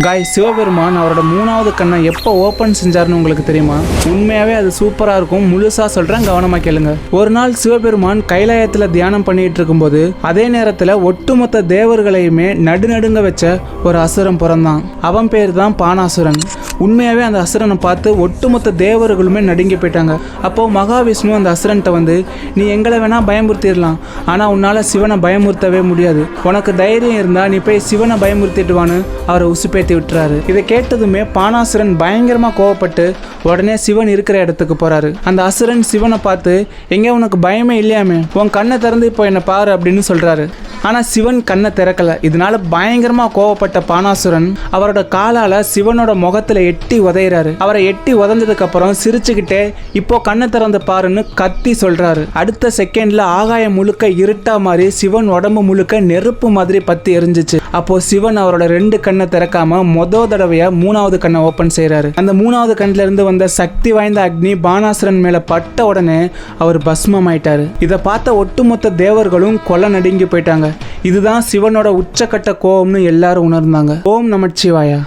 காய் சிவபெருமான் அவரோட மூணாவது கண்ணை எப்போ ஓப்பன் செஞ்சாருன்னு உங்களுக்கு தெரியுமா? உண்மையாவே அது சூப்பராக இருக்கும். முழுசா சொல்கிறேன் கவனமாக கேளுங்க. ஒரு நாள் சிவபெருமான் கைலாயத்தில் தியானம் பண்ணிட்டு இருக்கும்போது அதே நேரத்தில் ஒட்டுமொத்த தேவர்களையுமே நடுநடுங்க வச்ச ஒரு அசுரம் பிறந்தான். அவன் பேர் தான் பானாசுரன். உண்மையாகவே அந்த அசுரனை பார்த்து ஒட்டுமொத்த தேவர்களுமே நடுங்கி போயிட்டாங்க. அப்போ மகாவிஷ்ணு அந்த அசுரன்ட்ட வந்து நீ எங்களை வேணால் பயமுறுத்திடலாம். ஆனால் உன்னால் சிவனை பயமுறுத்தவே முடியாது. உனக்கு தைரியம் இருந்தால் நீ போய் சிவனை பயமுறுத்திட்டுவான்னு அவரை உசுப்பேத்தி விட்டுறாரு. இதை கேட்டதுமே பானாசுரன் பயங்கரமாக கோவப்பட்டு உடனே சிவன் இருக்கிற இடத்துக்கு போகிறாரு அந்த அசுரன் சிவனை பார்த்து எங்கே உனக்கு பயமே இல்லையாமே? உன் கண்ணை திறந்து இப்போ என்னை பாரு அப்படின்னு சொல்கிறாரு ஆனால் சிவன் கண்ணை திறக்கல. இதனால பயங்கரமாக கோவப்பட்ட பானாசுரன் அவரோட காலால் சிவனோட முகத்தில் எட்டி உதையிறாரு. அவரை எட்டி உதஞ்சதுக்கு அப்புறம் சிரிச்சுக்கிட்டே இப்போ கண்ணை திறந்து பாருன்னு கத்தி சொல்றாரு. அடுத்த செகண்ட்ல ஆகாயம் முழுக்க இருட்டா மாதிரி சிவன் உடம்பு முழுக்க நெருப்பு மாதிரி பத்தி எரிஞ்சிச்சு. அப்போ சிவன் அவரோட ரெண்டு கண்ணை திறக்காம மொத தடவையா மூணாவது கண்ணை ஓபன் செய்கிறாரு அந்த மூணாவது கண்ணுல இருந்து வந்த சக்தி வாய்ந்த அக்னி பானாசுரன் மேல பட்ட உடனே அவர் பஸ்மம் ஆயிட்டாரு இதை பார்த்த ஒட்டுமொத்த தேவர்களும் கொலை நடுங்கி போயிட்டாங்க. இதுதான் சிவனோட உச்சக்கட்ட கோபம்னு எல்லாரும் உணர்ந்தாங்க. ஓம் நமச்சிவாயா.